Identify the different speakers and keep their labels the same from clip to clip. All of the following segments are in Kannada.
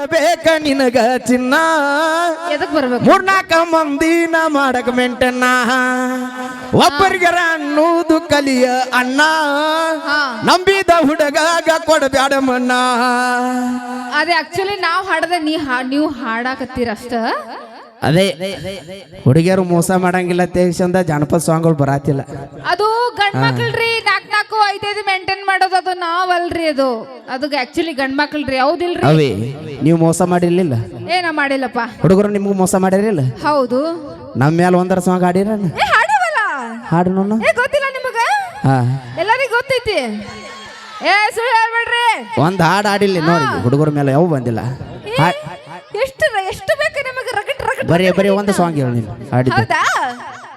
Speaker 1: ಕೊಡಬೇಕ ನಿನಗ ಚಿನ್ನ.
Speaker 2: ಎದಕ್ ಬರ್ಬೇಕು?
Speaker 1: ಮೂರ್ನಾಕ ಮಂದಿನ ಮಾಡಕ ಮೆಂಟನ್ನ. ಒಬ್ಬರಿಗರ ಅನ್ನೋದು ಕಲಿಯ ಅಣ್ಣ. ನಂಬಿದ ಹುಡುಗಾಗ ಕೊಡಬ್ಯಾಡ ಮಣ್ಣ
Speaker 2: ಅದೇ ಆಕ್ಚುಲಿ ನಾವು ಹಾಡದೆ ನೀ ಹಾ ನೀವು ಹಾಡಾಕತ್ತೀರ ಅಷ್ಟ
Speaker 1: ಅದೇ ಹುಡುಗಿಯರು ಮೋಸ ಮಾಡಂಗಿಲ್ಲ ತೇಜಂದ ಜಾನಪದ ಸಾಂಗ್ಗಳು ಬರಾತಿಲ್ಲ.
Speaker 2: ಅದು ಗಂಡ್ ಮಕ್ಳ್ರಿ ನಾಕ್ ನಾಲ್ಕು ಐದೈದು ಮೇಂಟೈನ್ ಮಾಡೋದು ಅದು ನಾವಲ್ರಿ ಅದು. ಅದು ಆಕ್ಚುಲಿ ಗಂಡ್ ಮಕ್ಳ್ರಿ ಹೌದಿಲ್ರಿ?
Speaker 1: ಅವೇ ನೀವು ಮೋಸ ಮಾಡಿರ್ಲಿಲ್ಲ?
Speaker 2: ಏನ ಮಾಡಿಲ್ಲಪ್ಪ.
Speaker 1: ಹುಡುಗರು ನಿಮ್ಗೂ ಮೋಸ ಮಾಡಿರಲಿಲ್ಲ?
Speaker 2: ಹೌದು.
Speaker 1: ನಮ್ಮ ಮೇಲೆ ಒಂದರ ಸಾಂಗ್ ಹಾಡಿರ
Speaker 2: ಏ ಹಾಡಿವಲ್ಲ?
Speaker 1: ಹಾಡು ನೋಡು.
Speaker 2: ಏ ಗೊತ್ತಿಲ್ಲ ನಿಮಗೆ?
Speaker 1: ಹಾ.
Speaker 2: ಎಲ್ಲರಿಗೂ ಗೊತ್ತೈತಿ. ಏ ಸುಳ್ಳು ಹೇಳ್ಬೇಡ್ರಿ.
Speaker 1: ಒಂದು ಹಾಡು ಹಾಡಿಲ್ಲ ನೋಡಿ ಹುಡುಗರ ಮೇಲೆ ಯಾವ ಬಂದಿಲ್ಲ. ಹಾ-
Speaker 2: ಎಷ್ಟು ಎಷ್ಟು ಬೇಕು
Speaker 1: ಬರೀ ಬರೀ ಒಂದು ಸಾಂಗ್ ಹೇಳಿ ಹಾಡಿದ್ದು.
Speaker 2: ಹೌದಾ?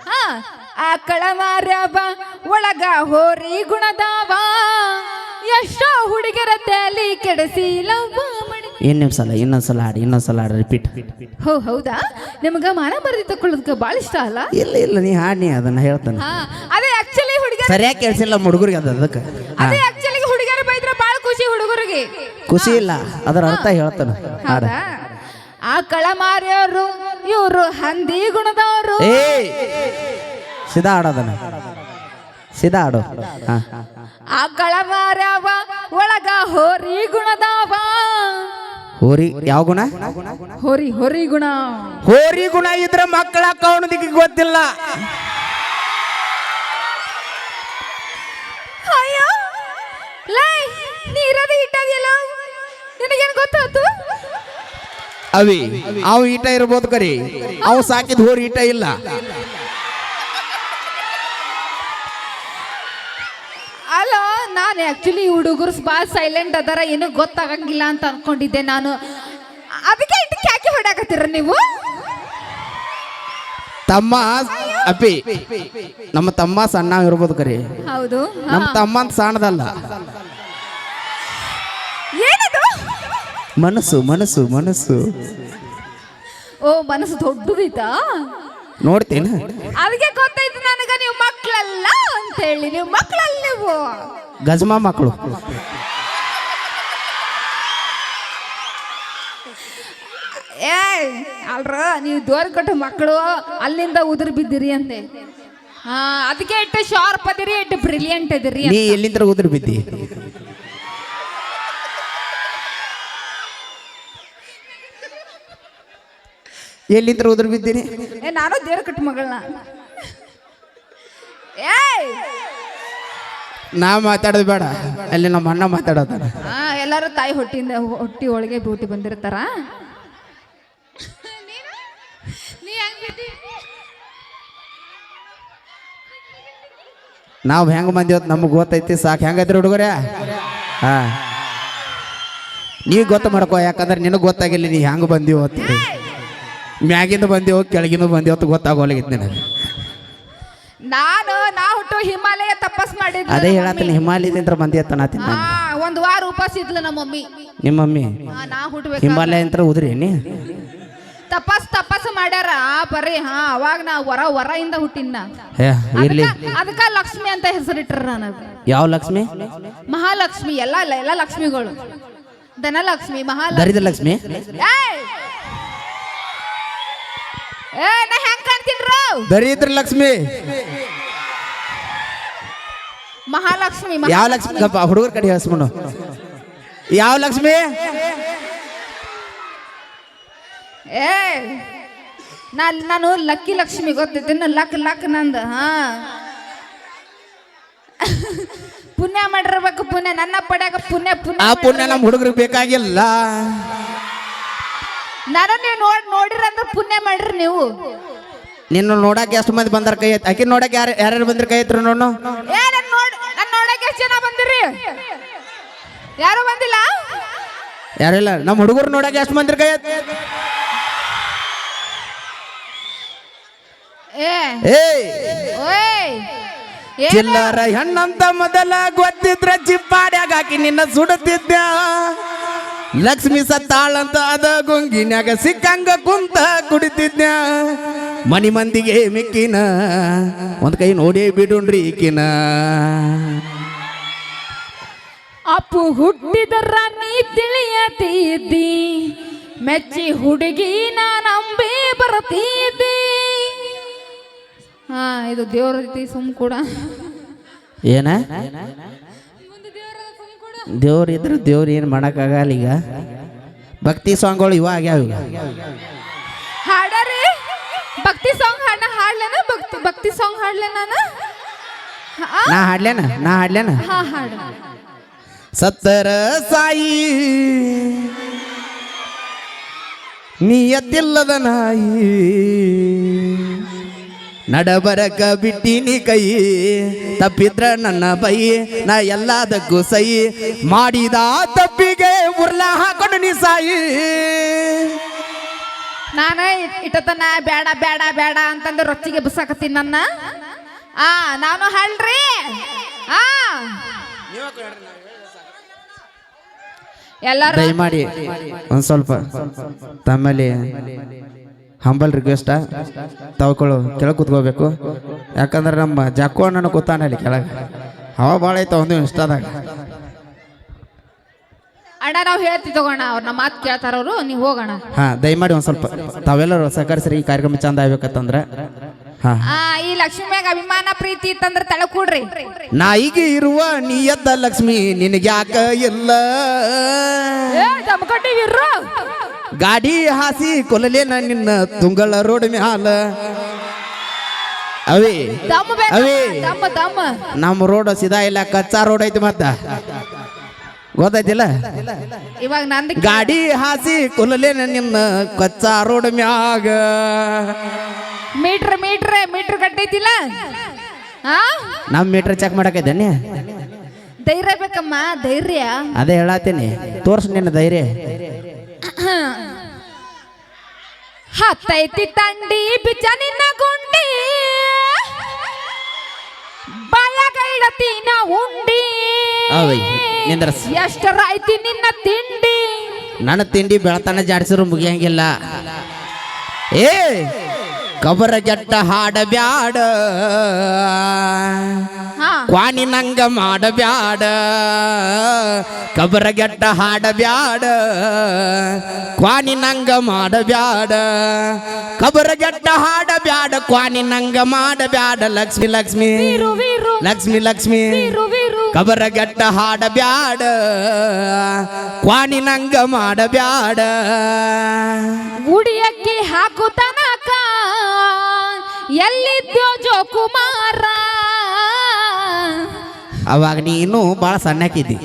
Speaker 2: ಹಾ. ಆಕಳ ಮಾರ್ಯಾವ ಒಳಗ ಹೋರಿ ಗುಣದಾವ. ಎಷ್ಟೋ ಹುಡುಗರ ತಲೆ ಕೆಡಿಸಿ ಲವ್ವ ಮಾಡಿ
Speaker 1: ಸಲ ಇನ್ನೊಂದ್ ಸಲ ಹಾಡಿ ಇನ್ನೊಂದ್ಸಲ ಹಾಡಿ ರಿಪೀಟ್
Speaker 2: ಹೋ ಹೌದಾ? ನಿಮ್ಗ ಮಾನ ಬರ್ದಿ ತಕೊಳ್ಳೋದಕ್ಕೆ ಭಾಳ ಇಷ್ಟ ಅಲ್ಲ?
Speaker 1: ಇಲ್ಲ ಇಲ್ಲ ನೀ ಹಾಡಿ ಅದನ್ನ ಹೇಳ್ತಾನೆ.
Speaker 2: ಹಾ. ಅದೇ ಆಕ್ಚುಲಿ ಹುಡುಗ
Speaker 1: ಸರಿಯಾಗಿ ಕೇಳಿಸಿಲ್ಲ ಹುಡುಗರಿಗೆ ಅದು ಅದಕ್ಕೆ. ಹಾ.
Speaker 2: ಅದೇ ಆಕ್ಚುಲಿ ಹುಡುಗರ ಬೈದ್ರೆ ಭಾಳ ಖುಷಿ ಹುಡುಗರಿಗೆ.
Speaker 1: ಖುಷಿ ಇಲ್ಲ ಅದರ ಅರ್ಥ ಹೇಳ್ತಾನೆ. ಹಾಡ.
Speaker 2: ಹೌದಾ? ಆಕಳ ಮಾರ್ಯವರು ಇವರು ಹಂದಿ ಗುಣದವರು.
Speaker 1: ಏ ಸಿದಾ ಆ ಸಿದಾ ಹಾ.
Speaker 2: ಆಕಳ ಮಾರ್ಯಾವ ಒಳಗ ಹೋರಿ ಗುಣದಾವ.
Speaker 1: ಹೋರಿ ಯಾವ ಗುಣ?
Speaker 2: ಹೋರಿ ಹೋರಿ ಗುಣ.
Speaker 1: ಹೋರಿ ಗುಣ ಇದ್ರೆ ಮಕ್ಕಳ ಕೌಣದಿಗೆ ಗೊತ್ತಿಲ್ಲ.
Speaker 2: ಅಯ್ಯೋ ಲೈ ನೀರದಿ ಇಟ್ಟದಿಲ್ಲ ನಿನಗೇನು ಗೊತ್ತಾಯ್ತು
Speaker 1: ಅವಿ ಅವು ಈಟ ಇರ್ಬೋದು ಕರಿ. ಅವು ಸಾಕಿದ ಹೋರ್ ಈಟ ಇಲ್ಲ.
Speaker 2: ಅಲ್ಲ ನಾನು ಆಕ್ಚುಲಿ ಹುಡುಗರು ಭಾಳ ಸೈಲೆಂಟ್ ಅದಾರ ಏನು ಗೊತ್ತಾಗಂಗಿಲ್ಲ ಅಂತ ಅನ್ಕೊಂಡಿದ್ದೆ ನಾನು. ಅದಕ್ಕೆ ಇದಕ್ಕೆ ಯಾಕೆ ಹೊಡಾಕತ್ತೀರ ನೀವು?
Speaker 1: ತಮ್ಮ ಅಪ್ಪಿ ನಮ್ಮ ತಮ್ಮ ಸಣ್ಣ ಇರ್ಬೋದು ಕರಿ.
Speaker 2: ಹೌದು
Speaker 1: ನಮ್ಮ ತಮ್ಮ ಅಂತ ಸಣ್ಣದಲ್ಲ. ಮನಸ್ಸು ಮನಸ್ಸು ಮನಸ್ಸು.
Speaker 2: ಓ ಮನಸ್ಸು ದೊಡ್ಡದೈತಾ
Speaker 1: ನೋಡ್ತೇನೆ?
Speaker 2: ಅದಕ್ಕೆ ಗೊತ್ತಾಯ್ತು ನನಗೆ ನೀವು ಮಕ್ಕಳಲ್ಲ ಅಂತ ಹೇಳಿ ನೀವು ಮಕ್ಕಳಲ್ಲ ನೀವು.
Speaker 1: ಗಜಮಾ ಮಕ್ಕಳು
Speaker 2: ಏ ಅಲ್ರ ನೀವು ದೋರ್ ಕೊಟ್ಟ ಮಕ್ಕಳು ಅಲ್ಲಿಂದ ಉದುರು ಬಿದ್ದಿರಿ ಅಂತೆ ಹಾ ಅದಕ್ಕೆ ಇಟ್ಟು ಶಾರ್ಪ್ ಅದಿರಿ ಇಟ್ಟು ಬ್ರಿಲಿಯಂಟ್ ಅದಿರಿ
Speaker 1: ನೀ ಎಲ್ಲಿಂದ್ರ ಉದುರು ಬಿದ್ದಿ? ಎಲ್ಲಿಂದ್ರ ಉದುರು ಬಿದ್ದೀನಿ
Speaker 2: ಏ ನಾನು ದೇವ್ರ ಕಟ್ಟ ಮಗಳನ್ನ. ಏಯ್!
Speaker 1: ನಾ ಮಾತಾಡೋದು ಬೇಡ. ಅಲ್ಲಿ ನಮ್ಮ ಅಣ್ಣ ಮಾತಾಡೋದಾರ.
Speaker 2: ಹಾ ಎಲ್ಲರೂ ತಾಯಿ ಹೊಟ್ಟಿಯಿಂದ ಹೊಟ್ಟಿ ಒಳಗೆ ಬೂಟಿ ಬಂದಿರ್ತಾರ. ನೀ
Speaker 1: ನಾವು ಹೆಂಗ್ ಬಂದಿವತ್ ನಮಗೆ ಗೊತ್ತೈತಿ ಸಾಕು. ಹೆಂಗೈತ್ರಿ ಹುಡುಗರೇ? ಹಾ. ನೀವ್ ಗೊತ್ತ ಮಾಡ್ಕೋ ಯಾಕಂದ್ರೆ ನಿನಗೆ ಗೊತ್ತಾಗಿಲ್ಲ ನೀ ಹೆಂಗ್ ಬಂದಿವತ್ತು ಮ್ಯಾಗಿಂದ ಬಂದೇವು ಕೆಳಗಿಂದ ಬಂದೇವು ಅಂತ ಗೊತ್ತಾಗೋಲಾಗಿತ್ತು ನನಗೆ.
Speaker 2: ನಾನು ನಾ ಹುಟ್ಟು ಹಿಮಾಲಯ ತಪಸ್ ಮಾಡಿದ್ಲು
Speaker 1: ಅದೇ ಹೇಳತ್ತೀನಿ
Speaker 2: ಹಿಮಾಲಯದಿಂದ
Speaker 1: ಹಿಮಾಲಯದಿಂದ ಬಂದಿಯತ್ತ
Speaker 2: ನಾನು ಒಂದು ವಾರ ಉಪವಾಸ ಇದ್ಲು ನಮ್ಮ ಮಮ್ಮಿ.
Speaker 1: ನಿಮ್ಮ ಮಮ್ಮಿ?
Speaker 2: ನಾ ಹುಟ್ಟಬೇಕು
Speaker 1: ಹಿಮಾಲಯ ಅಂತ ಉದ್ರಿ ನೀ
Speaker 2: ತಪಸ್ ತಪಸ್ ಮಾಡ್ಯಾರ. ಬರ್ರಿ ಹಾ ಅವಾಗ ನಾ ವರ ವರ ಇಂದ ಹುಟ್ಟಿನ
Speaker 1: ಇರ್ಲಿ.
Speaker 2: ಅದಕ್ಕ ಲಕ್ಷ್ಮಿ ಅಂತ ಹೆಸರಿಟ್ರ ನಾನು
Speaker 1: ಯಾವ ಲಕ್ಷ್ಮಿ?
Speaker 2: ಮಹಾಲಕ್ಷ್ಮಿ ಎಲ್ಲ ಎಲ್ಲ ಲಕ್ಷ್ಮಿಗಳು. ಧನಲಕ್ಷ್ಮಿ ಮಹಾಲಕ್ಷ್ಮಿ.
Speaker 1: ದರಿದ್ರ ಲಕ್ಷ್ಮಿ?
Speaker 2: ಏಯ್! ಏ ನಾ ಹೆಂಗ್ ಕಾಣ್ತೀನ್ರು
Speaker 1: ದರಿದ್ರ ಲಕ್ಷ್ಮಿ.
Speaker 2: ಮಹಾಲಕ್ಷ್ಮಿ
Speaker 1: ಯಾವ ಲಕ್ಷ್ಮಿ? ಹುಡುಗರ ಕಡೆ ಹೇಳ್ಸ್ಬಿಡು. ಯಾವ ಲಕ್ಷ್ಮಿ?
Speaker 2: ಏ ನಾ ನಾನು ಲಕ್ಕಿ ಲಕ್ಷ್ಮಿ ಗೊತ್ತಿದ್ದೀನಿ ಲಕ್ ಲಕ್ ನಂದು ಹಾ. ಪುಣ್ಯ ಮಾಡಿರ್ಬೇಕು ಪುಣ್ಯ. ನನ್ನ ಪಡ್ಯಾಕ ಪುಣ್ಯ ಪುಣ್ಯ
Speaker 1: ಆ ಪುಣ್ಯ ನಮ್ಮ ಹುಡುಗರಿಗೆ ಬೇಕಾಗಿಲ್ಲ.
Speaker 2: ನಾನು ನೀವು ನೋಡ್ ನೋಡಿರಂದ್ರೆ ಪುಣ್ಯ ಮಾಡ್ರಿ ನೀವು.
Speaker 1: ನಿನ್ನ ನೋಡಕ್ಕೆ ಎಷ್ಟು ಮಂದಿ ಬಂದಾರ ಕೈ ಎತ್ತಿ? ಆಕಿ ನೋಡಕ್ಕೆ ಯಾರು ಯಾರ್ಯಾರು ಬಂದ್ರ ಕೈ ಐತ್ರಿ ನೋಡು
Speaker 2: ಏ ನನ್ ನೋಡ್ ನನ್ ನೋಡಕ್ಕೆ ಎಷ್ಟು ಜನ ಬಂದಿರಿ? ಯಾರು ಬಂದಿಲ್ಲ?
Speaker 1: ಯಾರಿಲ್ಲ. ನಮ್ಮ ಹುಡುಗರು ನೋಡಕ್ಕೆ ಎಷ್ಟು ಮಂದಿ ಕೈ ಎತ್ತಿ?
Speaker 2: ಏ. ಓಯ್.
Speaker 1: ಚಿಲ್ಲರ ಹೆಣ್ಣಂತ ಮೊದಲ ಗೊತ್ತಿದ್ರ ಚಿಪ್ಪಾಡ್ಯಾಗ ಹಾಕಿ ನಿನ್ನ ಸುಡುತ್ತಿದ್ದ ಲಕ್ಷ್ಮಿ ಸತ್ತಾಳಂತ ಅದ ಗುಂಗಿನಾಗ ಸಿಕ್ಕಂಗ ಕುಂತ ಕುಡಿತಿದ್ನ ಮನಿ ಮಂದಿಗೆ ಮಿಕ್ಕಿನ ಒಂದ್ ಕೈ ನೋಡಿ ಬಿಡುಣ್ರಿ ಈಕಿನ.
Speaker 2: ಅಪ್ಪು ಹುಟ್ಟಿದರ ನೀ ತಿಳಿಯತಿದ್ದಿ ಮೆಚ್ಚಿ ಹುಡುಗಿ ನಾ ನಂಬಿ ಬರ್ತಿದ್ದೆ. ಹಾ ಇದು ದೇವ್ರ ರೀತಿ ಸುಮ್ ಕೂಡ.
Speaker 1: ಏನ? ದೇವ್ರ ಇದ್ರೆ ದೇವ್ರ ಏನು ಮಾಡೋಕ್ಕಾಗಲ್ಲ ಈಗ. ಭಕ್ತಿ ಸಾಂಗ್ಗಳು ಇವ ಆಗ್ಯಾವ ಈಗ.
Speaker 2: ಹಾಡರಿ. ಭಕ್ತಿ ಸಾಂಗ್ ಹಾಡ್ನ ಹಾಡ್ಲೇನ? ಭಕ್ತಿ ಭಕ್ತಿ ಸಾಂಗ್ ಹಾಡ್ಲೆ ನಾನು
Speaker 1: ನಾ ಹಾಡ್ಲೇನ? ನಾ ಹಾಡ್ಲೇನ?
Speaker 2: ಹಾ ಹಾಡು.
Speaker 1: ಸತ್ತರ ಸಾಯಿ ನಿಯತ್ತಿಲ್ಲದ ನಾಯಿ ನಡಬರಕ ಬಿಟ್ಟಿನಿ ಕೈ. ತಪ್ಪಿದ್ರ ನನ್ನ ಬೈ ನಾ ಎಲ್ಲದಕ್ಕೂ ಸೈ. ಮಾಡಿದ ತಪ್ಪಿಗೆ ಉರ್ಲ ಹಾಕೊಂಡು ನೀ ಸಾಯಿ.
Speaker 2: ನಾನ ಇಟ್ಟತನ ಬೇಡ ಬೇಡ ಬೇಡ ಅಂತಂದು ರೊಚ್ಚಿಗೆ ಬಿಸಾಕತ್ತೀನಿ ನನ್ನ. ಆ ನಾನು ಹಳ್ರಿ. ಆ. ಮಾಡಿ
Speaker 1: ದಯಮಾಡಿ ಒಂದು ಸ್ವಲ್ಪ ತಮ್ಮಲ್ಲಿ ಹಂಬಲ್ ರಿಕ್ವೆಸ್ಟ ತಗೊಳ್ಳು ಕೆಳಗೆ ಕೂತ್ಕೋಬೇಕು. ಯಾಕಂದ್ರೆ ನಮ್ಮ ಜಾಕು ಅಣ್ಣನ ಕೂತಾನೆ ಅಲ್ಲಿ ಕೆಳಗೆ. ಅವ ಭಾಳ ಐತೆ ಒಂದು ಇಷ್ಟದಾಗ
Speaker 2: ಅಣ್ಣ ನಾವು ಹೇಳ್ತೀವಿ ತಗೋಣ ಅವ್ರು ನಮ್ಮ ಮಾತು ಕೇಳ್ತಾರ ಅವರು ನೀವು ಹೋಗೋಣ.
Speaker 1: ಹಾ ದಯಮಾಡಿ ಒಂದು ಸ್ವಲ್ಪ ತಾವೆಲ್ಲರೂ ಸಹಕರಿಸ್ರಿ ಈ ಕಾರ್ಯಕ್ರಮ ಚಂದ ಆಗ್ಬೇಕಂತಂದ್ರೆ. ಹಾಂ.
Speaker 2: ಆ ಈ ಲಕ್ಷ್ಮಿ ಅಭಿಮಾನ ಪ್ರೀತಿ ಇತ್ತಂದ್ರೆ ತಳ ಕೂಡ್ರಿ
Speaker 1: ನಾಯಿಗೆ ಇರುವ ನಿಯತ್ತ ಲಕ್ಷ್ಮಿ ನಿನಗ್ಯಾಕ ಇಲ್ಲ.
Speaker 2: ಏ ಜಮಕಟ್ಟಿವಿರ್ರು
Speaker 1: ಗಾಡಿ ಹಾಸಿ ಕೊಲಲೇನ ನಿನ್ನ ತುಂಗಳ ರೋಡ್ ಮ್ಯಾಲ. ಅವೇ
Speaker 2: ತಮ್ಮ
Speaker 1: ಅವೇ. ನಮ್ಮ ರೋಡ್ ಸಿದಾ ಇಲ್ಲ ಕಚ್ಚಾ ರೋಡ್ ಐತಿ ಮತ್ತ. ಗೊತ್ತಾಯ್ತಿಲ್ಲ?
Speaker 2: ಇವಾಗ ನಂದು
Speaker 1: ಗಾಡಿ ಹಾಸಿ ಕುಲಲೇನ ನಿನ್ನ ಕಚ್ಚಾ ರೋಡ್ ಮ್ಯಾಗ.
Speaker 2: ಮೀಟ್ರ್ ಮೀಟ್ರ್ ಮೀಟ್ರ್ ಕಟ್ಟೈತಿಲ್ಲ? ನಮ್
Speaker 1: ನಮ್ಮ ಮೀಟರ್ ಚೆಕ್ ಮಾಡಕೈತೇನೆ
Speaker 2: ಧೈರ್ಯ ಬೇಕಮ್ಮ ಧೈರ್ಯ.
Speaker 1: ಅದೇ ಹೇಳತ್ತೀನಿ ತೋರ್ಸು ನಿನ್ನ ಧೈರ್ಯ.
Speaker 2: ಹತ್ತೈತಿ ತಂಡಿ ಬಿಚ್ಚ ನಿನ್ನ ಗುಂಡಿ. ಬಯಗೈಡತಿ ನಾ ಉಂಡಿ. ಎಷ್ಟರ ಐತಿ ನಿನ್ನ ತಿಂಡಿ.
Speaker 1: ನನ್ನ ತಿಂಡಿ ಬೆಳತನ ಜಾಡಿಸಿದ್ರು ಮುಗಿಯಂಗಿಲ್ಲ. ಏ ಕಬರ ಜಟ್ಟ ಹಾಡ ಬ್ಯಾಡ. ಕ್ವಾನಿ ನಂಗ ಮಾಡಬ್ಯಾಡ ಕಬರ ಗೆಟ್ಟ ಹಾಡ ಬ್ಯಾಡ ಕ್ವಾನಿ ನಂಗ ಮಾಡಬ್ಯಾಡ ಕಬರ ಗೆಟ್ಟ ಹಾಡ ಬ್ಯಾಡ ಕ್ವಾನಿ ನಂಗ ಮಾಡಬ್ಯಾಡ ಲಕ್ಷ್ಮಿ ಲಕ್ಷ್ಮಿ ಲಕ್ಷ್ಮಿ ಲಕ್ಷ್ಮಿ ಕಬರಗೆಟ್ಟ ಹಾಡಬ್ಯಾಡ ಕ್ವಾನಿ ನಂಗ ಮಾಡಬ್ಯಾಡ.
Speaker 2: ಉಡಿಯಕ್ಕೆ ಹಾಕು ತನಕ ಜೋ ಜೋಕುಮಾರ.
Speaker 1: ಅವಾಗ ನೀ ಇನ್ನೂ ಭಾಳ ಸಣ್ಣಕ್ಕಿದ್ದಿ.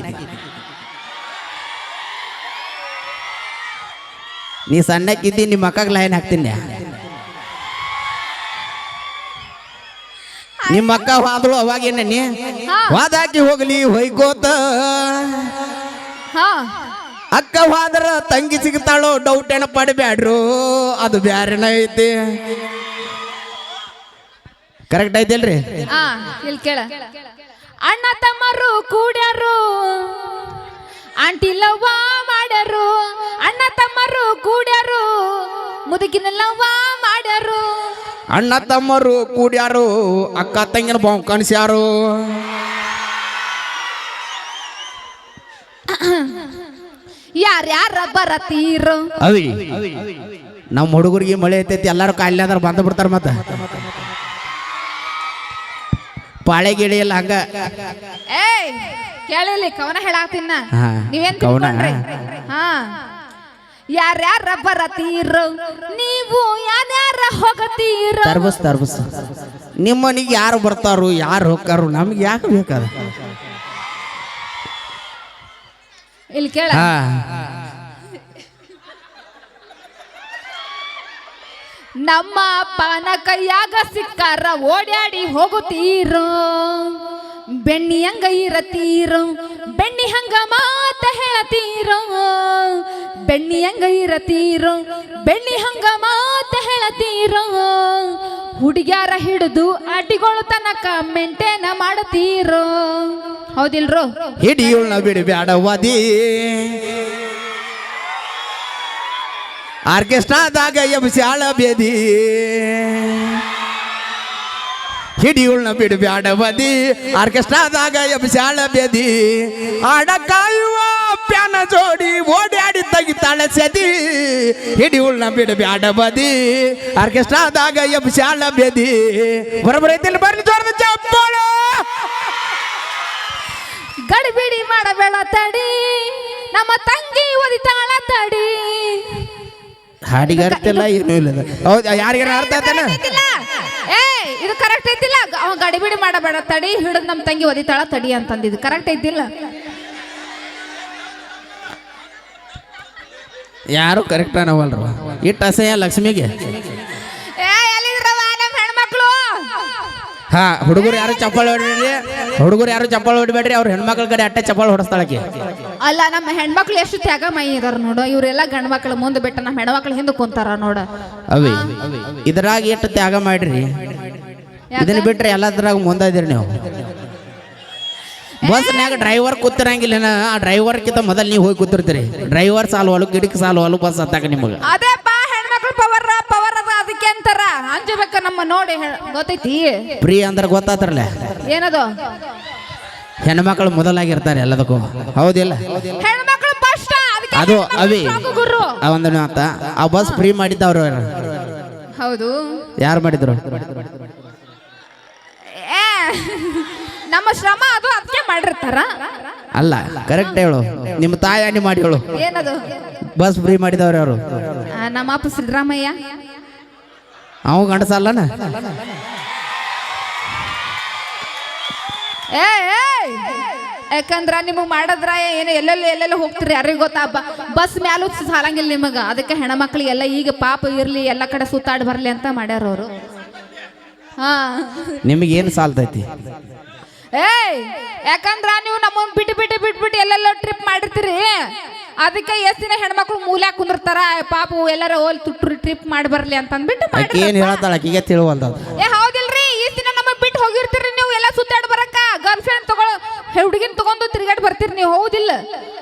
Speaker 1: ನೀ ಸಣ್ಣಕ್ಕಿದ್ದಿ ನಿಮ್ಮ ಅಕ್ಕಗೆ ಲೈನ್ ಹಾಕ್ತೀನಿ ನಿಮ್ಮ ಅಕ್ಕ ಹಾದಳು ಅವಾಗೇನ ನೀ
Speaker 2: ಹಾ.
Speaker 1: ವಾದಾಕಿ ಹೋಗ್ಲಿ ಹೊಯ್ಕೋತ. ಅಕ್ಕ ಹೋದ್ರ ತಂಗಿ ಸಿಗ್ತಾಳೋ ಡೌಟ್ ಏನ ಪಡಬೇಡ್ರು ಅದು ಬ್ಯಾರೆನ ಐತಿ. ಕರೆಕ್ಟ್ ಐತಿಲ್ರಿ
Speaker 2: ಅಲ್ರಿ ಇಲ್ಲಿ ಕೇಳ. ಅಣ್ಣ ತಮ್ಮರು ಕೂಡ್ಯಾರು? ಆಂಟಿ ಲವ್ವ ಮಾಡ್ಯಾರು? ಅಣ್ಣ ತಮ್ಮರು ಕೂಡ್ಯಾರು? ಮುದುಕಿನ ಲವ್ವ ಮಾಡ್ಯಾರು?
Speaker 1: ಅಣ್ಣ ತಮ್ಮರು ಕೂಡ್ಯಾರು? ಅಕ್ಕ ತಂಗಿನ ಬಾವು ಕಣಿಸ್ಯಾರು?
Speaker 2: ಯಾರ್ಯಾರ ಬರತೀರು?
Speaker 1: ಅವಿ ನಮ್ಮ ಹುಡುಗರಿಗೆ ಮಳೆ ಐತೈತಿ ಎಲ್ಲರೂ ಕಾಯಿಲೆ ಅಂದ್ರೆ ಬಂದು ಬಿಡ್ತಾರೆ ಮತ್ತ. ಪಾಳೆ ಗಿಳಿ ಎಲ್ಲ ಹಂಗ.
Speaker 2: ಏಯ್ ಕೇಳಿಲಿ ಕವನ ಹೇಳಾತಿನ್ನ
Speaker 1: ಹಾ,
Speaker 2: ನೀವೇನ್
Speaker 1: ಕವನ?
Speaker 2: ತಿಳ್ಕೊಂಡ್ರಿ? ಹಾ ಯಾರ್ಯಾರ ಬರತೀರು ನೀವು ಯಾರ್ಯಾರ ಹೋಗತೀರು.
Speaker 1: ತರ್ಬಸ್ ತರ್ಬಸ್. ನಿಮ್ಮ ಮನೆಗೆ ಯಾರು ಬರ್ತಾರು ಯಾರು ಹೋಗ್ತಾರು ನಮ್ಗೆ ಯಾಕೆ ಬೇಕಾದ?
Speaker 2: ಇಲ್ಲಿ ಕೇಳ.
Speaker 1: ಹಾ.
Speaker 2: ನಮ್ಮ ಅಪ್ಪನ ಕೈಯಾಗ ಸಿಕ್ಕಾರ, ಓಡ್ಯಾಡಿ ಹೋಗುತ್ತೀರೋ? ಬೆಣ್ಣಿ ಹಂಗ ಇರತೀರೋ ಬೆಣ್ಣಿ ಹಂಗ ಮಾತ ಹೇಳತೀರೋ ಬೆಣ್ಣಿ ಹಂಗ ಇರತೀರೋ ಬೆಣ್ಣಿ ಹಂಗ ಮಾತ ಹೇಳತೀರೋ ಹುಡುಗ್ಯಾರ ಹಿಡಿದು ಅಡ್ಡಿಗಳು ತನಕ ಮೆಂಟೇನ ಮಾಡತೀರೋ? ಹೌದಿಲ್ರೋ?
Speaker 1: ಹಿಡಿಯೋಣ ಬಿಡಬ್ಯಾಡ ವದಿ ಆರ್ಕೆಸ್ಟ್ರಾದಾಗ ಎಬ್ಸ್ಯಾಳ ಬೇದಿ ಹಿಡಿಯುಳ್ನ ಬಿಡಬ್ಯಾಡ ವದಿ ಆರ್ಕೆಸ್ಟ್ರಾದಾಗ ಎಬ್ಸ್ಯಾಳ ಬೇದಿ ಆಡ ಕಾಯುವ ಪ್ಯಾನ ಜೋಡಿ ಓಡ್ಯಾಡಿ ತೆಗಿತಾಳ ಸದಿ ಹಿಡಿಯುಳ್ನ ಬಿಡ ಬ್ಯಾಡ ಬದಿ ಆರ್ಕೆಸ್ಟ್ರಾದಾಗ ಎಬ್ ಶಾಳ ಬೆದಿ ಬರೋಬ್ಬರ ಐತಿಲ್ಲ ಬರ್ಲಿ ಜೋರದ ಚಪ್ಪಾಳ
Speaker 2: ಗಡಿಬಿಡಿ ಮಾಡಬೇಡ ತಡಿ ನಮ್ಮ ತಂಗಿ ಒದಿತಾಳ ತಡಿ
Speaker 1: ಹಾಡಿಗೆ ಅರ್ಥ ಇಲ್ಲ ಏನೂ ಇಲ್ಲ. ಹೌದು ಯಾರಿಗಾರ ಅರ್ಥ ಆಯ್ತಾನ?
Speaker 2: ಐತಿಲ್ಲ? ಏ ಇದು ಕರೆಕ್ಟ್ ಐತಿಲ್ಲ. ಅವ ಗಡಿಬಿಡಿ ಮಾಡಬೇಡ. ತಡಿ ಹಿಡಿದ್ ನಮ್ಮ ತಂಗಿ ಒದಿತಾಳ ತಡಿ ಅಂತಂದಿದ್ದು. ಕರೆಕ್ಟ್ ಐತಿಲ್ಲ.
Speaker 1: ಯಾರು ಕರೆಕ್ಟ್ ಅನ್ನವಲ್ರು? ಇಟ್ಟು ಅಸಹ್ಯ ಲಕ್ಷ್ಮಿಗೆ. ಹಾ ಹುಡುಗರು ಯಾರು ಚಪ್ಪಾಳೆ ಹೊಡಿಬೇಡ್ರಿ? ಹುಡುಗರು ಯಾರು ಚಪ್ಪಾಳೆ ಹೊಡಿಬೇಡ್ರಿ? ಅವ್ರ ಹೆಣ್ಮಕ್ಳ ಕಡೆ ಅಟ್ಟೆ ಚಪ್ಪಾಳೆ ಹೊಡಿಸ್ತಾಳಕ್ಕೆ
Speaker 2: ಅಲ್ಲ ನಮ್ಮ ಹೆಣ್ಮಕ್ಳು ಎಷ್ಟು ತ್ಯಾಗ ಮೈ ಇದಾರ ನೋಡು. ಇವರೆಲ್ಲ ಗಂಡ್ ಮಕ್ಳು ಮುಂದೆ ಬಿಟ್ಟ ನಮ್ಮ ಹೆಣ್ಮಕ್ಳು ಹಿಂದೆ ಕುಂತಾರ ನೋಡ.
Speaker 1: ಅವಿ ಇದ್ರಾಗ ಎಷ್ಟು ತ್ಯಾಗ ಮಾಡ್ರಿ? ಇದನ್ನ ಬಿಟ್ರೆ ಎಲ್ಲದ್ರಾಗ ಮುಂದಿದ್ದೀರಿ ನೀವು. ಬಸ್ನಾಗ ಡ್ರೈವರ್ ಕೂತಿರಂಗಿಲ್ಲ ಆ ಡ್ರೈವರ್ಕಿಂತ ಮೊದಲು ನೀವು ಹೋಗಿ ಕೂತಿರ್ತೀರಿ. ಡ್ರೈವರ್ ಸಾಲು ಹೊಲು ಗಿಡಕ್ಕೆ ಸಾಲು ಹೊಲು ಬಸ್ ಹತ್ತಾಕ ನಿಮಗೆ
Speaker 2: ಅದೇ ಬಾ ಹೆಣ್ಮಕ್ಳು ಪವರ್ ಪವರ್ ಅದ ಅದಕ್ಕೆ ಅಂತಾರ ಅಂಜಬೇಕ ನಮ್ಮ ನೋಡಿ ಗೊತ್ತೈತಿ?
Speaker 1: ಫ್ರೀ ಅಂದ್ರೆ ಗೊತ್ತಾತ್ರಲ್ಲ?
Speaker 2: ಏನದು?
Speaker 1: ಹೆಣ್ಮಕ್ಳು ಮೊದಲಾಗಿರ್ತಾರೆ ಎಲ್ಲದಕ್ಕೂ. ಹೌದಿಲ್ಲ
Speaker 2: ಹೆಣ್ಮಕ್ಳು ಫಸ್ಟ್ ಅದಕ್ಕೆ
Speaker 1: ಅದು ಅವಿ.
Speaker 2: ಗುರು.
Speaker 1: ಒಂದು ಮಾತ ಆ ಬಸ್ ಫ್ರೀ ಮಾಡಿದ್ದವ್ರು
Speaker 2: ಹೌದು.
Speaker 1: ಯಾರು ಮಾಡಿದ್ರು?
Speaker 2: ನಮ್ಮ ಶ್ರಮ ಅದು ಅದಕ್ಕೆ ಮಾಡಿರ್ತಾರ.
Speaker 1: ಅಲ್ಲ ಕರೆಕ್ಟ್ ಹೇಳು. ನಿಮ್ಮ ತಾಯಿ ಮಾಡಿ ಹೇಳು.
Speaker 2: ಏನದು?
Speaker 1: ಬಸ್ ಫ್ರೀ ಮಾಡಿದವ್ರು ಅವರು
Speaker 2: ನಮ್ಮ ಅಪ್ಪ ಸಿದ್ದರಾಮಯ್ಯ.
Speaker 1: ಅವ ಗಂಡಸಲ್ಲನ?
Speaker 2: ಏ ಯಾಕಂದ್ರ ನಿಮಗ್ ಮಾಡದ್ರ ಏನು ಎಲ್ಲೆಲ್ಲಿ ಎಲ್ಲೆಲ್ಲ ಹೋಗ್ತೀರಿ ಯಾರಿಗೂ ಗೊತ್ತಾ? ಬಸ್ ಮ್ಯಾಲೂ ಸಾಲಂಗಿಲ್ಲ ನಿಮಗ. ಅದಕ್ಕೆ ಹೆಣ್ಮಕ್ಳಿಗೆಲ್ಲ ಈಗ ಪಾಪ ಇರ್ಲಿ ಎಲ್ಲ ಕಡೆ ಸುತ್ತಾಡಿ ಬರ್ಲಿ ಅಂತ ಮಾಡ್ಯಾರ ಅವರು. ಹಾ.
Speaker 1: ನಿಮಗೇನು ಸಾಲ್ತೈತಿ?
Speaker 2: ಏಯ್ ಯಾಕಂದ್ರ ನೀವು ನಮ್ಮ ಬಿಟ್ಟು ಬಿಟ್ಟು ಬಿಟ್ಬಿಟ್ಟು ಎಲ್ಲೆಲ್ಲ ಟ್ರಿಪ್ ಮಾಡಿರ್ತೀರಿ. ಅದಕ್ಕೆ ಎಷ್ಟು ದಿನ ಹೆಣ್ಮಕ್ಳು ಮೂಲ್ಯಾಗ ಕುಂದಿರ್ತಾರ? ಪಾಪ ಎಲ್ಲಾರ ಹೋಲ್ ತುಟ್ರು ಟ್ರಿಪ್ ಮಾಡಿ ಬರ್ಲಿ ಅಂತ ಅಂದ್ಬಿಟ್ಟು
Speaker 1: ಆಕೆ ಏನು. ಹೇಳ್ತಾಳ ಆಕಿಗೆ ತಿಳುವಲ್ದ
Speaker 2: ಏ ಹೌದಿಲ್ರಿ ಈ ದಿನ ನಮಗೆ ಬಿಟ್ಟು ಹೋಗಿರ್ತೀರಿ ನೀವು ಎಲ್ಲ ಸುತ್ತಾಡ್ ಬರಕ ಗರ್ಲ್ ಫ್ರೆಂಡ್ ತಗೊಳ ಹುಡುಗಿನ ತಗೊಂಡು ತಿರ್ಗಾಡ್ ಬರ್ತೀರಿ ನೀವು ಹೌದಿಲ್ಲ.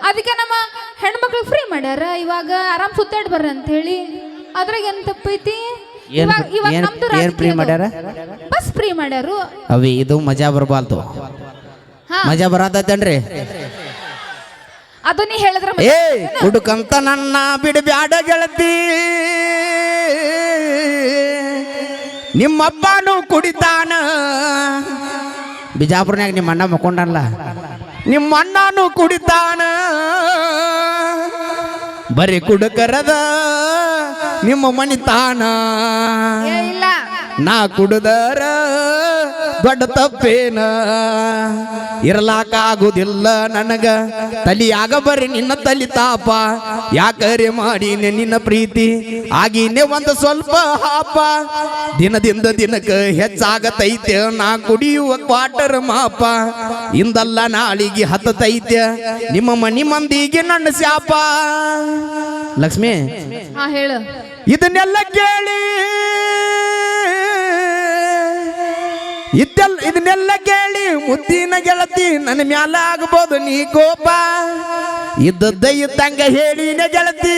Speaker 2: ಅದಕ್ಕೆ ನಮ್ಮ ಹೆಣ್ಮಕ್ಳು ಫ್ರೀ ಮಾಡ್ಯಾರ ಇವಾಗ ಆರಾಮ್ ಸುತ್ತಾಡ್ ಬರ್ರಿ ಅಂತ ಹೇಳಿ ಅದ್ರಾಗ ಏನ್ ತಪ್ಪೈತಿ?
Speaker 1: ಏನ್-
Speaker 2: ಇವಾಗ ಇವಾಗ
Speaker 1: ಏನ್-
Speaker 2: ನಮ್ದು
Speaker 1: ಏನ್ free ಮಾಡ್ಯಾರ?
Speaker 2: ಬಸ್ ಫ್ರೀ ಮಾಡ್ಯಾರು.
Speaker 1: ಅವಿ ಇದು ಮಜಾ ಬರಬಾಲ್ತು.
Speaker 2: ಹಾ.
Speaker 1: ಮಜಾ ಬರತೈತೇನ್ರಿ
Speaker 2: ಅದು ನೀ ಹೇಳಿದ್ರ
Speaker 1: ಏ ಹುಡುಕಂತ ನನ್ನ ಬಿಡಬ್ಯಾಡ ಗೆಳತಿ. ನಿಮ್ಮಪ್ಪನು ಕುಡಿತಾನ. ಬಿಜಾಪುರನ್ಯಾಗ ನಿಮ್ಮ ಅಣ್ಣ ಮಕ್ಕೊಂಡಲ್ಲ ನಿಮ್ಮ ಅಣ್ಣನು ಕುಡಿತಾನ. ಬರೀ ಕುಡುಕರದ ನಿಮ್ಮ ಮನಿತಾನ. ನಾ ಕುಡಿದರ ದೊಡ್ಡ ತಪ್ಪೇನ ಇರಲಾಕ ಆಗುದಿಲ್ಲ ನನಗ. ತಲಿಯಾಗ ಬರ್ರಿ ನಿನ್ನ ತಲಿ ತಾಪ. ಯಾಕರೆ ಮಾಡೀನಿ ನಿನ್ನ ಪ್ರೀತಿ? ಆಗಿನೇ ಒಂದು ಸ್ವಲ್ಪ ಹಾಪ. ದಿನದಿಂದ ದಿನಕ್ಕೆ ಹೆಚ್ಚಾಗತೈತೆ ನಾ ಕುಡಿಯುವ ಕ್ವಾಟರ್ ಮಾಪ. ಇಂದಲ್ಲ ನಾಳಿಗೆ ಹತ್ತತೈತೆ ನಿಮ್ಮ ಮನಿ ಮಂದಿಗೆ ನನ್ನ ಶಾಪ. ಲಕ್ಷ್ಮಿ ಇದನ್ನೆಲ್ಲ ಕೇಳಿ ಇದೆಲ್ಲ ಇದನ್ನೆಲ್ಲ ಕೇಳಿ ಮುದ್ದಿನ ಗೆಳತಿ ನನ್ನ ಮ್ಯಾಲ ಆಗ್ಬೋದು ನೀ ಕೋಪ. ಇದ್ದದ್ದ ಇದ್ದಂಗ ಹೇಳಿನ ಗೆಳತಿ.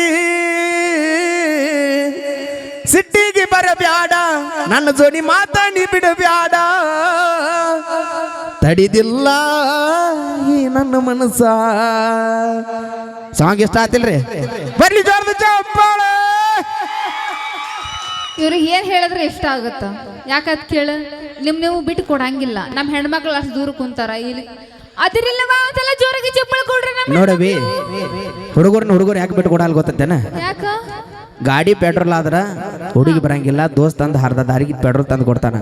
Speaker 1: ಸಿಟ್ಟಿಗೆ ಬರಬ್ಯಾಡ, ನನ್ನ ಜೋಡಿ ಮಾತಾಡಿ ಬಿಡಬ್ಯಾಡ. ತಡಿದಿಲ್ಲ ಈ ನನ್ನ ಮನಸ್ಸ. ಸಾಂಗ್ ಇಷ್ಟ ಆತಿಲ್ರಿ? ಬರ್ಲಿ ಜೋರದ ಚಪ್ಪಾಳ.
Speaker 2: ಇವ್ರಿಗೆ ಏನ್ ಹೇಳಿದ್ರೆ ಇಷ್ಟ ಆಗುತ್ತ? ಯಾಕತ್ ಕೇಳ. ನಿಮ್ ನೀವು ಬಿಟ್ಟು ಕೊಡಂಗಿಲ್ಲ. ನಮ್ ಹೆಣ್ಮಕ್ಳು ಅಷ್ಟು ದೂರ ಕುಂತಾರ ಇಲ್ಲಿ ಅದಿರಿಲ್ಲವ? ಒಂದ್ಸಲ ಜೋರಾಗಿ ಚಪ್ಪಲ್ ಕೊಡ್ರಿ
Speaker 1: ನೋಡವಿ ಹುಡುಗರ್ನ ಹುಡುಗರು ಯಾಕೆ ಬಿಟ್ಟು ಕೊಡಲ್ಲ ಗೊತ್ತೇನ
Speaker 2: ಯಾಕ?
Speaker 1: ಗಾಡಿ ಪೆಟ್ರೋಲ್ ಆದ್ರ ಹುಡುಗಿ ಬರಂಗಿಲ್ಲ ದೋಸ್ತ್ ತಂದು ಹರ್ದ ದಾರಿಗೆ ಪೆಟ್ರೋಲ್ ತಂದು ಕೊಡ್ತಾನ.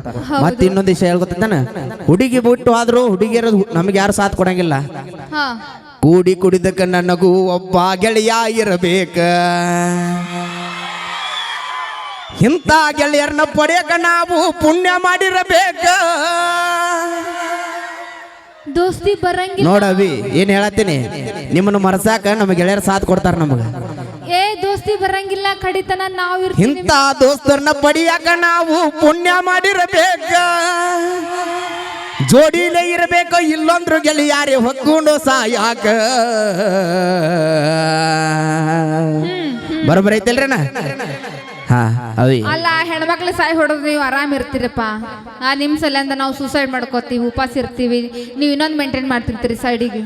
Speaker 1: ಮತ್ತೆ ಇನ್ನೊಂದು ವಿಷಯ ಹೇಳ್ಕೊತಾನ ಹುಡುಗಿ ಬಿಟ್ಟು ಆದ್ರೂ ಹುಡುಗಿಯರ ನಮ್ಗೆ ಯಾರು ಸಾಥ್ ಕೊಡಂಗಿಲ್ಲ. ಕೂಡಿ ಕುಡಿದಕ್ಕ ನನಗೂ ಒಬ್ಬ ಗೆಳೆಯ ಇರಬೇಕ. ಇಂಥ ಗೆಳೆಯರನ್ನ ಪಡೆಯಕ ನಾವು ಪುಣ್ಯ ಮಾಡಿರಬೇಕ.
Speaker 2: ದೋಸ್ತಿ ಬರಂಗಿಲ್ಲ.
Speaker 1: ನೋಡವಿ ಏನ್ ಹೇಳತ್ತೀನಿ? ನಿಮ್ಮನ್ನು ಮರಸಾಕ ನಮ್ಮ ಗೆಳೆಯರ ಸಾಥ್ ಕೊಡ್ತಾರ ನಮಗ.
Speaker 2: ಏ ದೋಸ್ತಿ ಬರಂಗಿಲ್ಲ ಕಡಿತನ ನಾವು
Speaker 1: ಇಂಥ ದೋಸ್ತರನ್ನ ಪಡಿಯಾಕ ನಾವು ಪುಣ್ಯ ಮಾಡಿರಬೇಕ. ಜೋಡಿಲೇ ಇರಬೇಕು ಇಲ್ಲೊಂದ್ರು ಗೆಳೆಯಾರಿ ಹೊಕ್ಕೊಂಡು ಸಾಯಾಕ. ಬರಬರೈತಲ್ರಿ ಐತಲ್ರಿನ? ಹಾ ಅವಿ
Speaker 2: ಅಲ್ಲ ಹೆಣ್ಮಕ್ಳು ಸಾಯಿ ಹೊಡೆದು ನೀವು ಆರಾಮ್ ಇರ್ತೀರಪ್ಪ. ಆ ನಿಮ್ ಸಲಿಂದ ನಾವು ಸೂಸೈಡ್ ಮಾಡ್ಕೋತೀವಿ ಉಪಾಸ ಇರ್ತೀವಿ. ನೀವು ಇನ್ನೊಂದು ಮೇಂಟೈನ್ ಮಾಡ್ತಿರ್ತೀರಿ ಸೈಡಿಗೆ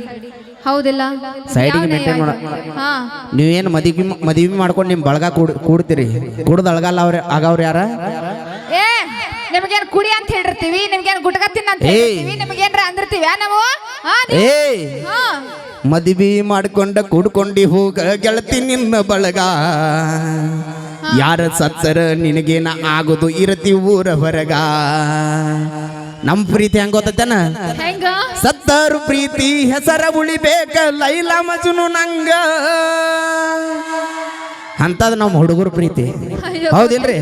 Speaker 2: ಹೌದಿಲ್ಲ?
Speaker 1: ಸೈಡಿಗೆ
Speaker 2: ಮೇಂಟೈನ್
Speaker 1: ಮಾಡ-?
Speaker 2: ಹಾ.
Speaker 1: ನೀವೇನು ಮದುವೆ ಮದುವೆ ಮಾಡ್ಕೊಂಡು ನಿಮ್ಮ ಬಳಗ ಕೂಡ್ ಕೂಡ್ತೀರಿ? ಕುಡ್ದು ಅಳಗಲ್ಲ ಅವ್ರ ಆಗವ್ರು ಯಾರ?
Speaker 2: ಏ ನಿಮಗೇನು ಕುಡಿ ಅಂತ ಹೇಳಿರ್ತೀವಿ? ನಿಮ್ಗೇನ್ ಗುಟ್ಕ ತಿನ್ನ ಅಂತ
Speaker 1: ಏಯ್.
Speaker 2: ಹೇಳಿರ್ತೀವಿ? ನಿಮ್ಗೇನ್ರ ಅಂದಿರ್ತೀವಿ ನಾವು? ಹಾ ನೀವ್- ಹಾ.
Speaker 1: ಮದುವೆ ಮಾಡ್ಕೊಂಡ ಕೂಡ್ಕೊಂಡಿ ಹೋಗ ಗೆಳತಿ ನಿನ್ನ ಬಳಗ. ಯಾರ ಸತ್ತರ ನಿನಗೇನ ಆಗೋದು ಇರತಿ ಊರ ಹೊರಗ? ನಮ್ ಪ್ರೀತಿ ಹೆಂಗ ಗೊತ್ತೇನ ಸತ್ತರು ಪ್ರೀತಿ ಹೆಸರ ಉಳಿಬೇಕ ಲೈಲ ಮಜುನು ನಂಗ. ಅಂತದ್ ನಮ್ಮ ಹುಡುಗರು ಪ್ರೀತಿ. ಹೌದಿಲ್ರಿ?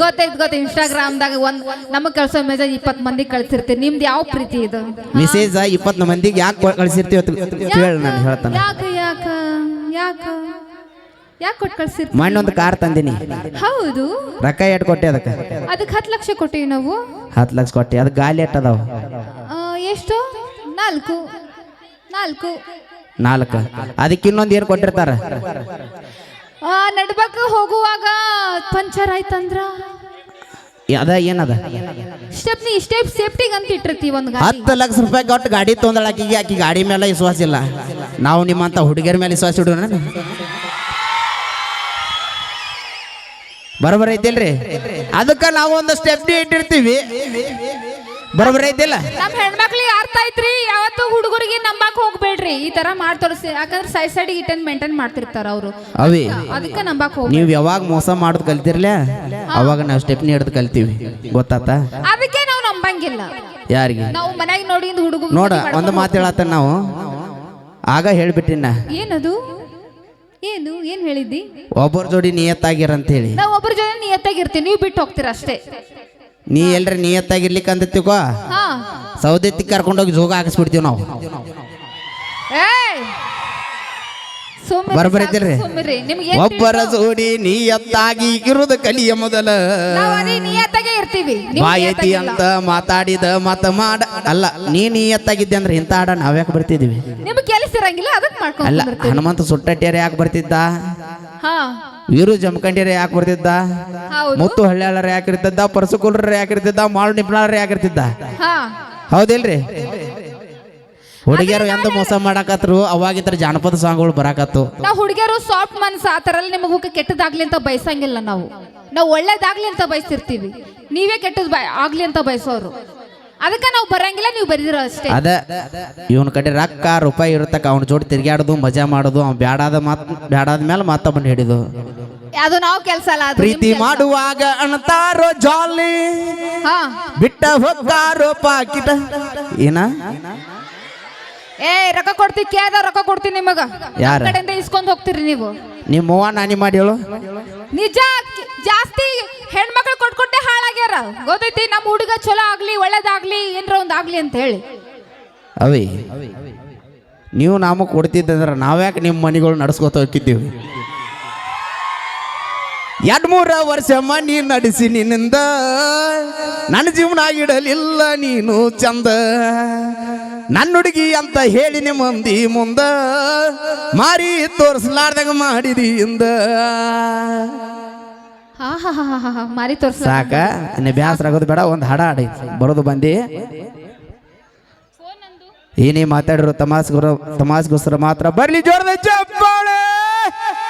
Speaker 2: ಗೊತ್ತೈತ್ ಗೊತ್ತ ಇನ್ಸ್ಟಾಗ್ರಾಮ್ದಾಗ ಒಂದ್ ನಮಗ್ ಕಳ್ಸೋ ಮೆಸೇಜ್ ಇಪ್ಪತ್ ಮಂದಿ ಕಳ್ಸಿರ್ತೀವಿ ನಿಮ್ದು ಯಾವ ಪ್ರೀತಿ ಇದು?
Speaker 1: ಮೆಸೇಜ್ ಇಪ್ಪತ್ತು ಮಂದಿಗೆ ಯಾಕೆ ಕಳ್ಸಿರ್ತೀವಿ ಹೇಳಿ ನಾನು ಹೇಳ್ತಾನೆ.
Speaker 2: ಯಾಕ ಯಾಕ ಯಾಕ? ಯಾಕೆ ಕೊಟ್ಟು ಕಳ್ಸಿರ್
Speaker 1: ಮಣ್ಣೊಂದು ಒಂದು ಕಾರ್ ತಂದಿನಿ.
Speaker 2: ಹೌದು.
Speaker 1: ರೊಕ್ಕ ಎಟ್ ಕೊಟ್ಟೆ ಅದಕ್ಕೆ?
Speaker 2: ಅದಕ್ಕೆ ಹತ್ತು ಲಕ್ಷ ಕೊಟ್ಟಿವಿ ನಾವು.
Speaker 1: ಹತ್ತು ಲಕ್ಷ ಕೊಟ್ಟೆ. ಅದು ಗಾಲಿ ಎಟ್ ಅದಾವ?
Speaker 2: ಆ, ಎಷ್ಟು? ನಾಲ್ಕು. ನಾಲ್ಕು.
Speaker 1: ನಾಲ್ಕು. ಅದಕ್ಕೆ ಇನ್ನೊಂದು ಏನು ಕೊಟ್ಟಿರ್ತಾರ?
Speaker 2: ಆ, ನಡ್ಬಾಕ ಹೋಗುವಾಗ ಪಂಚರ್ ಆಯ್ತಂದ್ರ?
Speaker 1: ಅದ ಏನದ?
Speaker 2: ಸ್ಟೆಪ್ನಿ ಸ್ಟೆಪ್ ಸೇಫ್ಟಿಗೆ ಅಂತ ಇಟ್ಟಿರ್ತೀವಿ ಒಂದು ಗಾಡಿ.
Speaker 1: ಹತ್ತು ಲಕ್ಷ ರೂಪಾಯಿ ಕೊಟ್ಟು ಗಾಡಿ ತೊಂದಳ ಆಕಿಗೆ ಆಕಿ ಗಾಡಿ ಮೇಲೆ ವಿಶ್ವಾಸ ಇಲ್ಲ? ನಾವು ನಿಮ್ಮಂತ ಹುಡುಗಿಯರ ಮೇಲೆ ವಿಶ್ವಾಸ ಇಡೋಣ ಬರೋಬರ ಐತಿಲ್ರಿ? ಅದಕ್ಕೆ ನಾವು ಒಂದು ಸ್ಟೆಪ್ ಇಟ್ಟಿರ್ತೀವಿ. ಬರೋಬರ ಐತಿಲ್ಲ?
Speaker 2: ನಮ್ಮ ಹೆಣ್ಮಕ್ಳಿಗೆ ಅರ್ಥ ಐತ್ರಿ ಯಾವತ್ತು ಹುಡುಗರಿಗೆ ನಂಬಾಕ್ ಹೋಗ್ಬೇಡ್ರಿ. ಈ ತರ ಮಾಡಿ ತೋರಿಸಿ ಯಾಕಂದ್ರೆ ಸೈಡ್ ಸೈಡ್ ಇಟ್ಟನ್ ಮೇಂಟೈನ್ ಮಾಡ್ತಿರ್ತಾರ ಅವರು.
Speaker 1: ಅವೇ
Speaker 2: ಅದಕ್ಕೆ ನಂಬಾಕ್ ಹೋಗಿ
Speaker 1: ನೀವು ಯಾವಾಗ ಮೋಸ ಮಾಡೋದು ಕಲ್ತಿರ್ಲ ಅವಾಗ ನಾವು ಸ್ಟೆಪ್ನಿ ಹಿಡ್ದು ಕಲ್ತೀವಿ. ಗೊತ್ತಾತ?
Speaker 2: ಅದಕ್ಕೆ ನಾವು ನಂಬಂಗಿಲ್ಲ.
Speaker 1: ಯಾರಿಗೆ?
Speaker 2: ನಾವು ಮನೆಗೆ ನೋಡಿ ಹುಡುಗ
Speaker 1: ನೋಡ ಒಂದು ಮಾತು ಹೇಳತ್ತ ನಾವು. ಆಗ ಹೇಳ್ಬಿಟ್ಟಿನ
Speaker 2: ಏನದು? ಏನು? ಏನ್ ಹೇಳಿದ್ದಿ?
Speaker 1: ಒಬ್ಬರ ಜೋಡಿ ನಿಯತ್ತಾಗಿರ ಅಂತ ಹೇಳಿ
Speaker 2: ನಾವು ಒಬ್ಬರ ಜೊತೆ ನಿಯತ್ತಾಗಿರ್ತೀವಿ ನೀವು ಬಿಟ್ಟು ಹೋಗ್ತೀರ ಅಷ್ಟೇ.
Speaker 1: ನೀ ಎಲ್ರಿ ನಿಯತ್ತಾಗಿರ್ಲಿಕ್ಕೆ ಅಂತ ತಿಳ್ಕೊ
Speaker 2: ಹಾ.
Speaker 1: ಸೌದತ್ತಿ ಕರ್ಕೊಂಡೋಗಿ ಜೋಗ ಹಾಕಿಸ್ಬಿಡ್ತೀವಿ ನಾವು.
Speaker 2: ಏಯ್! ಸುಮ್ಮಿರಿ
Speaker 1: ಬರೋಬ್ಬರಿ
Speaker 2: ಸಾಕು,
Speaker 1: ಐತಿಲ್ರಿ?
Speaker 2: ಸುಮ್ಮಿರಿ. ನಿಮ್ಗೆ ಏನ್
Speaker 1: ಒಬ್ಬರ ಜೋಡಿ ನಿಯತ್ತಾಗಿ ಇರುವುದು ಕಲಿಯ ಮೊದಲ.
Speaker 2: ನಾವು ಅದೇ ನಿಯತ್ತಾಗೆ ಇರ್ತೀವಿ. ನೀವು
Speaker 1: ಬಾಯತಿ
Speaker 2: ನಿಯತ್ತಾಗಿಲ್ಲ.
Speaker 1: ಅಂತ ಮಾತಾಡಿದ ಮತ ಮಾಡ ಅಲ್ಲ ನೀ ನಿಯತ್ತಾಗಿದ್ದೆ ಅಂದ್ರೆ ಇಂತ ಆಡ ನಾವ್ಯಾಕೆ ಬರ್ತಿದೀವಿ?
Speaker 2: ನಿಮ್ಗೆ ಕೆಲಸ ಇರಂಗಿಲ್ಲ ಅದಕ್ಕೆ
Speaker 1: ಅಲ್ಲ ಹನುಮಂತ ಸುಟ್ಟಟ್ಟಿಯರ ಯಾಕೆ ಬರ್ತಿದ್ದ?
Speaker 2: ಹಾ.
Speaker 1: ವೀರು ಜಮಖಂಡಿಯರ ಯಾಕೆ ಬರ್ತಿದ್ದ?
Speaker 2: ಹೌದು.
Speaker 1: ಮುತ್ತು ಹಳ್ಳ್ಯಾಳರ ಯಾಕಿರ್ತಿದ್ದ ಪರಸುಕುಲ್ರ ಯಾಕಿರ್ತಿದ್ದ ಮಾಳು ಯಾಕೆ ಯಾಕಿರ್ತಿದ್ದ
Speaker 2: ಹಾ.
Speaker 1: ಹೌದಿಲ್ರಿ? ಹುಡುಗಿಯರು ಎಂದು ಮೋಸ ಮಾಡಾಕತ್ರು? ಅವಾಗಿದ್ರ ಜಾನಪದ ಸಾಂಗ್ಗಳು ಬರಾಕತ್ತು.
Speaker 2: ನಾವು ಹುಡುಗಿಯರು ಸಾಫ್ಟ್ ಮನ್ಸ್ ಆ ಥರ ಎಲ್ಲ ನಿಮಗೆ ಕೆಟ್ಟದಾಗ್ಲಿ ಅಂತ ಬಯಸಂಗಿಲ್ಲ ನಾವು. ನಾವು ಒಳ್ಳೇದಾಗ್ಲಿ ಅಂತ ಬಯಸ್ತಿರ್ತೀವಿ. ನೀವೇ ಕೆಟ್ಟದ್ ಬಯ ಆಗ್ಲಿ ಅಂತ ಬಯಸೋರು. ಅದಕ್ಕೆ ನಾವು ಬರಂಗಿಲ್ಲ ನೀವು ಬರೀದಿರೋ ಅಷ್ಟೇ.
Speaker 1: ಅದ ಇವನ ಕಡೆ ರೊಕ್ಕ ರೂಪಾಯಿ ಇರುತ್ತಕ ಅವನ ಜೋಡಿ ತಿರ್ಗಾಡೋದು ಮಜಾ ಮಾಡೋದು ಅವ್ನು ಬ್ಯಾಡಾದ ಮಾತ್ ಬ್ಯಾಡಾದ ಮೇಲೆ ಮತ್ತೊಬ್ಬನ ಹಿಡಿದು
Speaker 2: ಅದು ನಾವು ಕೆಲಸ ಅಲ್ಲ ಅದು
Speaker 1: ಪ್ರೀತಿ ಮಾಡುವಾಗ ಅಣ್ತಾರೋ ಜಾಲಿ
Speaker 2: ಹಾ.
Speaker 1: ಬಿಟ್ಟ ಹೋಗ್ತಾರೋ ಪಾಕಿಟ. ಏನ?
Speaker 2: ಏ ರೊಕ್ಕ ಕೊಡ್ತೀವಿ ಕೇಳ್ದ ರೊಕ್ಕ ಕೊಡ್ತೀನಿ ನಿಮಗ.
Speaker 1: ಯಾರ?
Speaker 2: ನಮ್ ಕಡೆಯಿಂದ ಇಸ್ಕೊಂಡ್ ಹೋಗ್ತೀರಿ ನೀವು.
Speaker 1: ನಿಮ್ಮ ಅವ್ವ ನಾನಿ ಮಾಡಿ ಹೇಳು.
Speaker 2: ನಿಜ ಜಾಸ್ತಿ ಹೆಣ್ಮಕ್ಳು ಕೊಟ್ಕೊಟ್ಟೆ ಹಾಳಾಗ್ಯಾರ. ಗೊತ್ತೈತಿ, ನಮ್ಮ ಹುಡುಗ ಚಲೋ ಆಗ್ಲಿ, ಒಳ್ಳೇದಾಗ್ಲಿ, ಏನ್ರ ಒಂದ್ ಆಗ್ಲಿ ಅಂತ ಹೇಳಿ.
Speaker 1: ಅವಿ, ನೀವು ನಮಗೆ ಕೊಡ್ತಿದ್ದಂದ್ರೆ ನಾವ್ಯಾಕೆ ನಿಮ್ಮ ಮನೆಗಳು ನಡ್ಸ್ಕೊತ ಹೋಗ್ತಿದ್ದೀವಿ. ಎರಡ್ ಮೂರ ವರ್ಷ ಮನಿ ನಡೆಸಿ ನಿನ್ನಿಂದ ನನ್ನ ಜೀವನ ಆಗಿಡಲಿಲ್ಲ ನೀನು ಚಂದ. ನನ್ನ ಹುಡುಗಿ ಅಂತ ಹೇಳಿ ನಿಮ್ಮ ಮಂದಿ ಮುಂದ ಮಾರಿ ತೋರಿಸ್ಲಾರ್ದಾಗ ಮಾಡಿದಿ ಇಂದ.
Speaker 2: ಮಾರಿ ತೋರ್ಸ
Speaker 1: ಸಾಕ? ನೀ ಬ್ಯಾಸರ ಆಗೋದು ಬೇಡ ಒಂದು ಹಾಡ ಹಾಡಿ ಬರೋದು ಬಂದಿ. ಏನೇ ಮಾತಾಡಿರೋ ತಮಾಸ್ಗೋರ ತಮಾಸ್ಗೋಸ್ಕರ ಮಾತ್ರ ಬರ್ಲಿ ಜೋರದ ಚಪ್ಪ!